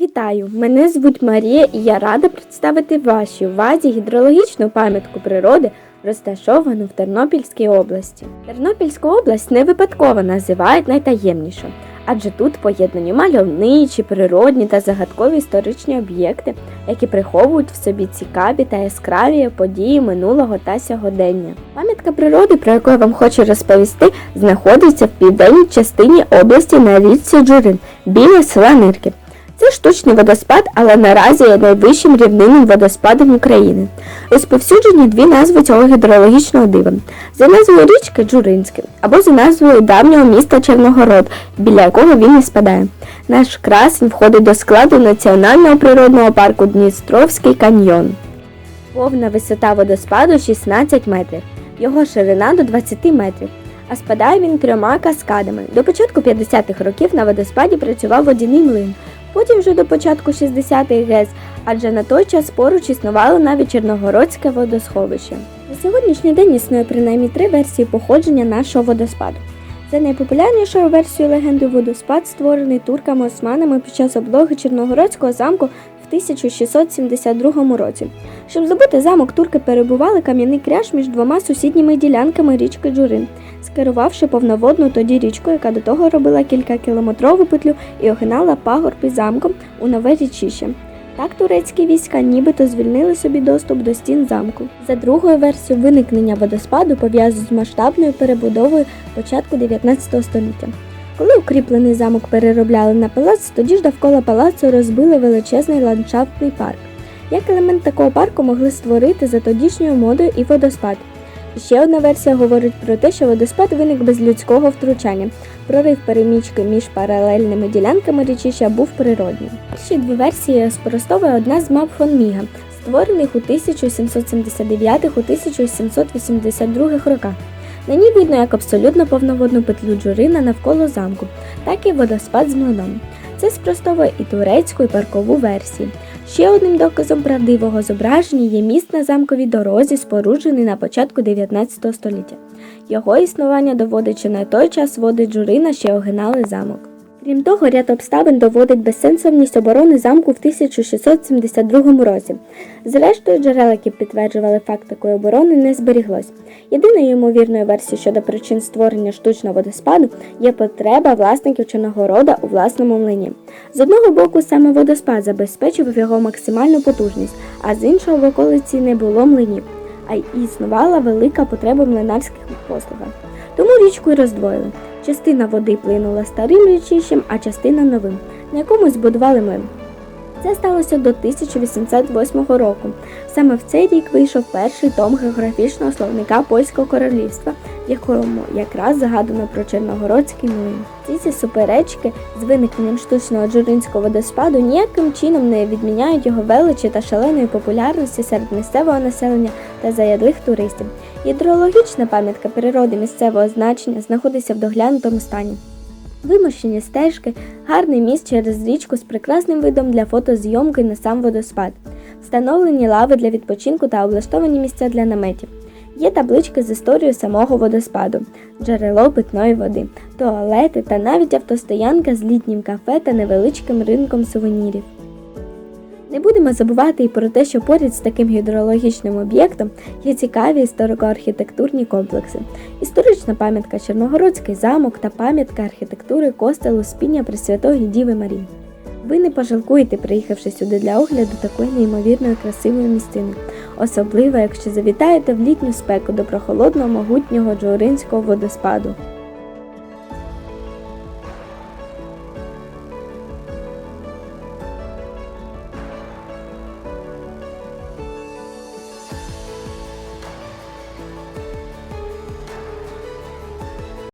Вітаю! Мене звуть Марія і я рада представити вашій увазі гідрологічну пам'ятку природи, розташовану в Тернопільській області. Тернопільську область не випадково називають найтаємнішою, адже тут поєднані мальовничі, природні та загадкові історичні об'єкти, які приховують в собі цікаві та яскраві події минулого та сьогодення. Пам'ятка природи, про яку я вам хочу розповісти, знаходиться в південній частині області на річці Джурин біля села Нирки. Це штучний водоспад, але наразі є найвищим рівнинним водоспадом України. Розповсюджені дві назви цього гідрологічного дива. За назвою річки Джуринське або за назвою давнього міста Черногород, біля якого він і спадає. Наш красень входить до складу Національного природного парку Дністровський каньйон. Повна висота водоспаду 16 метрів, його ширина до 20 метрів. А спадає він трьома каскадами. До початку 50-х років на водоспаді працював водяний млин. Потім вже до початку 60-х ГЕС, адже на той час поруч існувало навіть Чорногородське водосховище. На сьогоднішній день існує принаймні три версії походження нашого водоспаду. За найпопулярнішою версією легенди водоспад створений турками-османами під час облоги Чорногородського замку в 1672 році. Щоб здобути замок, турки перебували кам'яний кряж між двома сусідніми ділянками річки Джурин, скерувавши повноводну тоді річку, яка до того робила кількакілометрову петлю і огинала пагорб із замком у нове річище. Так турецькі війська нібито звільнили собі доступ до стін замку. За другою версією, виникнення водоспаду пов'язують з масштабною перебудовою початку 19 століття. Коли укріплений замок переробляли на палац, тоді ж довкола палацу розбили величезний ландшафтний парк. Як елемент такого парку могли створити за тодішньою модою і водоспад. Ще одна версія говорить про те, що водоспад виник без людського втручання. Прорив перемічки між паралельними ділянками річища був природнім. Ще дві версії спростовує одна з мап фон Міга, створених у 1779-1782 роках. На ній видно як абсолютно повноводну петлю Джурина навколо замку, так і водоспад з млином. Це спростовує і турецьку, і паркову версії. Ще одним доказом правдивого зображення є міст на замковій дорозі, споруджений на початку 19 століття. Його існування доводить, що на той час води Джурина ще огинали замок. Крім того, ряд обставин доводить безсенсовність оборони замку в 1672 році. Зрештою, джерел, які підтверджували факт такої оборони, не зберіглось. Єдиною ймовірною версією щодо причин створення штучного водоспаду є потреба власників Чорногорода у власному млині. З одного боку, саме водоспад забезпечував його максимальну потужність, а з іншого в околиці не було млинів, а й існувала велика потреба в млинарських послугах. Тому річку й роздвоїли. Частина води плинула старим річищем, а частина новим, на якому збудували млин. Це сталося до 1088 року. Саме в цей рік вийшов перший том географічного словника Польського королівства, в якому якраз згадано про Чорногородський млин. Ці ці суперечки з виникненням штучного джуринського водоспаду ніяким чином не відміняють його величі та шаленої популярності серед місцевого населення та заядлих туристів. Гідрологічна пам'ятка природи місцевого значення знаходиться в доглянутому стані. Вимощені стежки, гарний міст через річку з прекрасним видом для фотозйомки на сам водоспад, встановлені лави для відпочинку та облаштовані місця для наметів. Є таблички з історією самого водоспаду, джерело питної води, туалети та навіть автостоянка з літнім кафе та невеличким ринком сувенірів. Не будемо забувати і про те, що поряд з таким гідрологічним об'єктом є цікаві історико-архітектурні комплекси, історична пам'ятка Чорногородський замок та пам'ятка архітектури костелу Спіння Пресвятої Діви Марії. Ви не пожалкуєте, приїхавши сюди для огляду такої неймовірної красивої місцини, особливо якщо завітаєте в літню спеку до прохолодного могутнього Джоринського водоспаду.